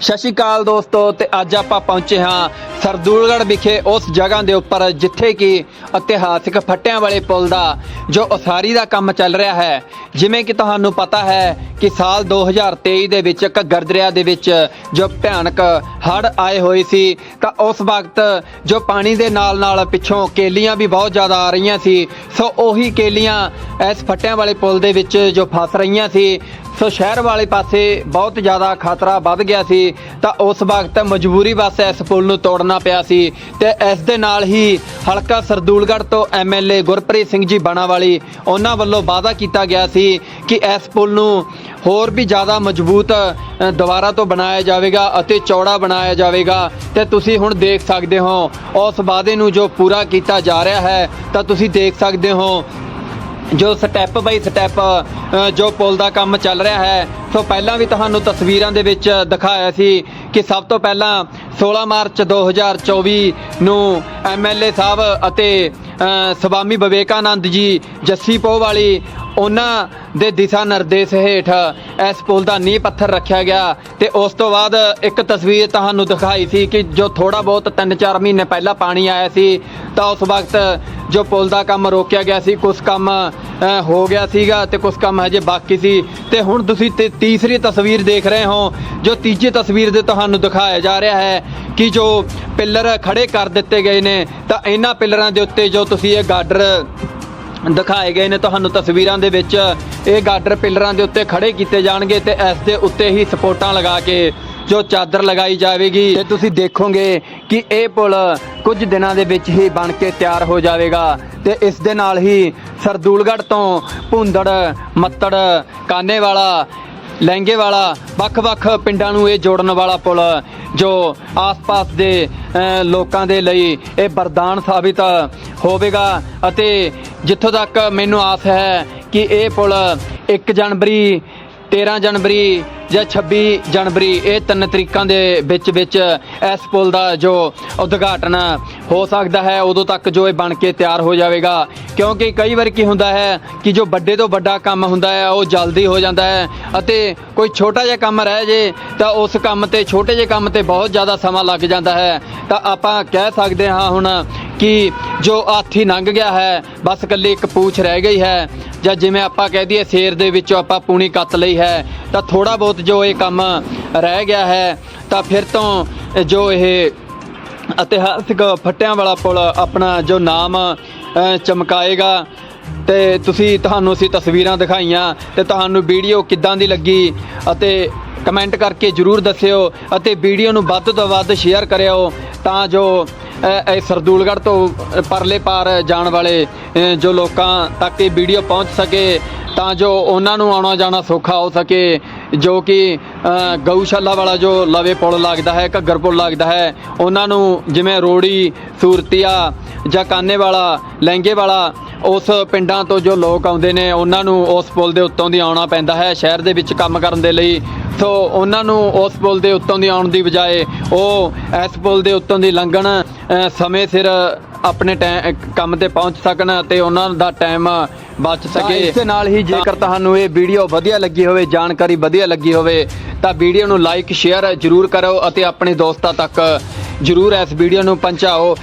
ਸਤਿ ਸ਼੍ਰੀ ਅਕਾਲ ਦੋਸਤੋ, ਤੇ ਅੱਜ ਆਪਾਂ ਪਹੁੰਚੇ ਹਾਂ ਸਰਦੂਲਗੜ੍ਹ ਵਿਖੇ ਉਸ ਜਗ੍ਹਾ ਦੇ ਉੱਪਰ, ਜਿੱਥੇ ਕਿ ਇਤਿਹਾਸਿਕ ਫੱਟਿਆਂ ਵਾਲੇ ਪੁਲ ਦਾ ਜੋ ਉਸਾਰੀ ਦਾ ਕੰਮ ਚੱਲ ਰਿਹਾ ਹੈ। ਜਿਵੇਂ ਕਿ ਤੁਹਾਨੂੰ ਪਤਾ ਹੈ ਕਿ ਸਾਲ 2023 ਦੇ ਵਿੱਚ ਘੱਗਰ ਦਰਿਆ ਦੇ ਵਿੱਚ ਜੋ ਭਿਆਨਕ ਹੜ੍ਹ ਆਏ ਹੋਏ ਸੀ, ਤਾਂ ਉਸ ਵਕਤ ਜੋ ਪਾਣੀ ਦੇ ਨਾਲ ਨਾਲ ਪਿੱਛੋਂ ਕੇਲੀਆਂ ਵੀ ਬਹੁਤ ਜ਼ਿਆਦਾ ਆ ਰਹੀਆਂ ਸੀ। ਸੋ ਉਹੀ ਕੇਲੀਆਂ ਇਸ ਫੱਟਿਆਂ ਵਾਲੇ ਪੁਲ ਦੇ ਵਿੱਚ ਜੋ ਫਸ ਰਹੀਆਂ ਸੀ ਸੋ ਸ਼ਹਿਰ ਵਾਲੇ ਪਾਸੇ ਬਹੁਤ ਜ਼ਿਆਦਾ ਖਤਰਾ ਵੱਧ ਗਿਆ ਸੀ ਤਾਂ ਉਸ ਵਕਤ ਮਜਬੂਰੀ ਵਾਸਤੇ ਇਸ ਪੁਲ ਨੂੰ ਤੋੜਨਾ ਪਿਆ ਸੀ ਤੇ ਇਸ ਦੇ ਨਾਲ ਹੀ ਹਲਕਾ ਸਰਦੂਲਗੜ੍ਹ ਤੋਂ ਐਮਐਲਏ ਗੁਰਪ੍ਰੀਤ ਸਿੰਘ ਜੀ ਬਾਣਾਵਾਲੀ ਉਹਨਾਂ ਵੱਲੋਂ ਵਾਅਦਾ ਕੀਤਾ ਗਿਆ ਸੀ ਕਿ ਇਸ ਪੁਲ ਨੂੰ ਹੋਰ ਵੀ ਜ਼ਿਆਦਾ ਮਜ਼ਬੂਤ ਅ, ਦੁਬਾਰਾ ਤੋਂ ਬਣਾਇਆ ਜਾਵੇਗਾ ਅਤੇ ਚੌੜਾ ਬਣਾਇਆ ਜਾਵੇਗਾ। ਤੇ ਤੁਸੀਂ ਹੁਣ ਦੇਖ ਸਕਦੇ ਹੋ ਉਸ ਵਾਅਦੇ ਨੂੰ ਜੋ ਪੂਰਾ ਕੀਤਾ ਜਾ ਰਿਹਾ ਹੈ ਤਾਂ ਤੁਸੀਂ ਦੇਖ ਸਕਦੇ ਹੋ ਜੋ ਸਟੈਪ ਬਾਈ ਸਟੈਪ ਜੋ ਪੁਲ ਦਾ ਕੰਮ ਚੱਲ ਰਿਹਾ ਹੈ। ਸੋ ਪਹਿਲਾਂ ਵੀ ਤੁਹਾਨੂੰ ਤਸਵੀਰਾਂ ਦੇ ਵਿੱਚ ਦਿਖਾਇਆ ਸੀ ਕਿ ਸਭ ਤੋਂ ਪਹਿਲਾਂ 16 ਮਾਰਚ 2024 ਨੂੰ ਐਮਐਲਏ ਸਾਹਿਬ ਅਤੇ ਸਵਾਮੀ ਵਿਵੇਕਾਨੰਦ ਜੀ, ਜੱਸੀ ਪੋਹ ਵਾਲੀ ਉਹਨਾਂ ਦੇ ਦਿਸ਼ਾ ਨਿਰਦੇਸ਼ ਹੇਠ ਇਸ ਪੁਲ ਦਾ ਨੀਂਹ ਪੱਥਰ ਰੱਖਿਆ ਗਿਆ ਤੇ ਉਸ ਤੋਂ ਬਾਅਦ ਇੱਕ ਤਸਵੀਰ ਤੁਹਾਨੂੰ ਦਿਖਾਈ ਸੀ ਕਿ ਜੋ ਥੋੜਾ ਬਹੁਤ 3-4 ਮਹੀਨੇ ਪਹਿਲਾਂ ਪਾਣੀ ਆਇਆ ਸੀ ਤਾਂ ਉਸ ਵਕਤ ਜੋ ਪੁਲ ਦਾ ਕੰਮ ਰੋਕਿਆ ਗਿਆ ਸੀ ਕੁਝ ਕੰਮ ਅ, ਹੋ ਗਿਆ ਸੀਗਾ ਤੇ ਕੁਝ ਕੰਮ ਹਜੇ ਬਾਕੀ ਸੀ। ਤੇ ਹੁਣ ਤੁਸੀਂ ਤੇ ਤੀਸਰੀ ਤਸਵੀਰ ਦੇਖ ਰਹੇ ਹੋ ਜੋ ਤੀਜੀ ਤਸਵੀਰ ਦੇ ਤੁਹਾਨੂੰ ਦਿਖਾਇਆ ਜਾ ਰਿਹਾ ਹੈ ਕਿ ਜੋ ਪਿੱਲਰ ਖੜੇ ਕਰ ਦਿੱਤੇ ਗਏ ਨੇ ਤਾਂ ਇਹਨਾਂ ਪਿੱਲਰਾਂ ਦੇ ਉੱਤੇ ਜੋ ਤੁਸੀਂ ਇਹ ਗਾਡਰ ਦਿਖਾਏ ਗਏ ਨੇ ਤੁਹਾਨੂੰ ਤਸਵੀਰਾਂ ਦੇ ਵਿੱਚ ਇਹ ਗਾਡਰ ਪਿੱਲਰਾਂ ਦੇ ਉੱਤੇ ਖੜੇ ਕੀਤੇ ਜਾਣਗੇ ਤੇ ਇਸ ਦੇ ਉੱਤੇ ਹੀ ਸਪੋਰਟਾਂ ਲਗਾ ਕੇ ਜੋ ਚਾਦਰ ਲਗਾਈ ਜਾਵੇਗੀ। ਤੇ ਤੁਸੀਂ ਦੇਖੋਗੇ ਕਿ ਇਹ ਪੁਲ ਕੁਝ ਦਿਨਾਂ ਦੇ ਵਿੱਚ ਹੀ ਬਣ ਕੇ ਤਿਆਰ ਹੋ ਜਾਵੇਗਾ ਤੇ ਇਸ ਦੇ ਨਾਲ ਹੀ ਸਰਦੂਲਗੜ੍ਹ ਤੋਂ ਭੁੰਦੜ, ਮੱਤੜ, ਕਾਨੇਵਾਲਾ ਲਹਿੰਗੇ ਵਾਲਾ ਵੱਖ-ਵੱਖ ਪਿੰਡਾਂ ਨੂੰ ਇਹ ਜੋੜਨ ਵਾਲਾ ਪੁਲ ਜੋ ਆਸ-ਪਾਸ ਦੇ ਲੋਕਾਂ ਦੇ ਲਈ ਇਹ ਵਰਦਾਨ ਸਾਬਿਤ ਹੋਵੇਗਾ ਅਤੇ ਜਿੱਥੋਂ ਤੱਕ ਮੈਨੂੰ ਆਸ ਹੈ ਕਿ ਇਹ ਪੁਲ 1 ਜਨਵਰੀ 13 ਜਨਵਰੀ ਜਾਂ 26 ਜਨਵਰੀ, ਇਹ ਤਿੰਨ ਤਰੀਕਾਂ ਦੇ ਵਿੱਚ ਵਿੱਚ ਇਸ ਪੁਲ ਦਾ ਜੋ ਉਦਘਾਟਨ ਹੋ ਸਕਦਾ ਹੈ, ਉਦੋਂ ਤੱਕ ਜੋ ਇਹ ਬਣ ਕੇ ਤਿਆਰ ਹੋ ਜਾਵੇਗਾ। ਕਿਉਂਕਿ ਕਈ ਵਾਰ ਕੀ ਹੁੰਦਾ ਹੈ ਕਿ ਜੋ ਵੱਡੇ ਤੋਂ ਵੱਡਾ ਕੰਮ ਹੁੰਦਾ ਹੈ, ਉਹ ਜਲਦੀ ਹੋ ਜਾਂਦਾ ਹੈ ਅਤੇ ਕੋਈ ਛੋਟਾ ਜਿਹਾ ਕੰਮ ਰਹਿ ਜੇ, ਤਾਂ ਉਸ ਕੰਮ ਤੇ, ਛੋਟੇ ਜਿਹੇ ਕੰਮ ਤੇ ਬਹੁਤ ਜ਼ਿਆਦਾ ਸਮਾਂ ਲੱਗ ਜਾਂਦਾ ਹੈ। ਤਾਂ ਆਪਾਂ ਕਹਿ ਸਕਦੇ ਹਾਂ ਹੁਣ ਕਿ ਜੋ ਹਾਥੀ ਲੰਘ ਗਿਆ ਹੈ, ਬਸ ਇਕੱਲੀ ਇੱਕ ਪੂਛ ਰਹਿ ਗਈ ਹੈ। ਜਾਂ ਜਿਵੇਂ ਆਪਾਂ ਕਹਿ ਦਈਏ, ਸ਼ੇਰ ਦੇ ਵਿੱਚੋਂ ਆਪਾਂ ਪੂਣੀ ਕੱਤ ਲਈ ਹੈ, ਤਾਂ ਥੋੜਾ ਬਹੁਤ ਜੋ ਇਹ ਕੰਮ ਰਹਿ ਗਿਆ ਹੈ, ਤਾਂ ਫਿਰ ਤੋਂ ਜੋ ਇਹ ਇਤਿਹਾਸਿਕ ਫੱਟਿਆਂ ਵਾਲਾ ਪੁਲ ਆਪਣਾ ਜੋ ਨਾਮ ਚਮਕਾਏਗਾ। ਤੇ ਤੁਸੀਂ, ਤੁਹਾਨੂੰ ਅਸੀਂ ਤਸਵੀਰਾਂ ਦਿਖਾਈਆਂ ਤੇ ਤੁਹਾਨੂੰ ਵੀਡੀਓ ਕਿੱਦਾਂ ਦੀ ਲੱਗੀ ਅਤੇ ਕਮੈਂਟ ਕਰਕੇ ਜਰੂਰ ਦੱਸਿਓ ਅਤੇ ਵੀਡੀਓ ਨੂੰ ਵੱਧ ਤੋਂ ਵੱਧ ਸ਼ੇਅਰ ਕਰਿਓ ਤਾਂ ਜੋ ਇਹ ਸਰਦੂਲਗੜ੍ਹ ਤੋਂ ਪਰਲੇ ਪਾਰ ਜਾਣ ਵਾਲੇ ਜੋ ਲੋਕਾਂ ਤੱਕ ਇਹ ਵੀਡੀਓ ਪਹੁੰਚ ਸਕੇ ਤਾਂ ਜੋ ਉਹਨਾਂ ਨੂੰ ਆਉਣਾ ਜਾਣਾ ਸੌਖਾ ਹੋ ਸਕੇ। ਜੋ ਕਿ ਗਊਸ਼ਾਲਾ ਵਾਲਾ ਜੋ ਲਵੇ ਪੁਲ ਲੱਗਦਾ ਹੈ, ਘੱਗਰ ਪੁਲ ਲੱਗਦਾ ਹੈ, ਉਹਨਾਂ ਨੂੰ ਜਿਵੇਂ ਰੋੜੀ, ਸੂਰਤੀਆ ਜਾਂ ਕਾਨੇ ਵਾਲਾ, ਲਹਿੰਗੇ ਵਾਲਾ, ਉਸ ਪਿੰਡਾਂ ਤੋਂ ਜੋ ਲੋਕ ਆਉਂਦੇ ਨੇ, ਉਹਨਾਂ ਨੂੰ ਉਸ ਪੁਲ ਦੇ ਉੱਤੋਂ ਦੀ ਆਉਣਾ ਪੈਂਦਾ ਹੈ, ਸ਼ਹਿਰ ਦੇ ਵਿੱਚ ਕੰਮ ਕਰਨ ਦੇ ਲਈ। ਸੋ ਉਹਨਾਂ ਨੂੰ ਉਸ ਪੁਲ ਦੇ ਉੱਤੋਂ ਦੀ ਆਉਣ ਦੀ ਬਜਾਏ ਉਹ ਇਸ ਪੁਲ ਦੇ ਉੱਤੋਂ ਦੀ ਲੰਘਣ ਸਮੇਂ ਸਿਰ ਆਪਣੇ ਟੈ- ਕੰਮ ਤੇ ਪਹੁੰਚ ਸਕਣ ਅਤੇ ਉਹਨਾਂ ਦਾ ਟਾਈਮ ਬਚ ਸਕੇ ਇਸ ਦੇ ਨਾਲ ਹੀ ਜੇਕਰ ਤੁਹਾਨੂੰ ਇਹ ਵੀਡੀਓ ਵਧੀਆ ਲੱਗੀ ਹੋਵੇ ਜਾਣਕਾਰੀ ਵਧੀਆ ਲੱਗੀ ਹੋਵੇ ਤਾਂ ਵੀਡੀਓ ਨੂੰ ਲਾਈਕ ਸ਼ੇਅਰ ਜਰੂਰ ਕਰੋ ਅਤੇ ਆਪਣੇ ਦੋਸਤਾਂ ਤੱਕ ਜਰੂਰ ਇਸ ਵੀਡੀਓ ਨੂੰ ਪਹੁੰਚਾਓ।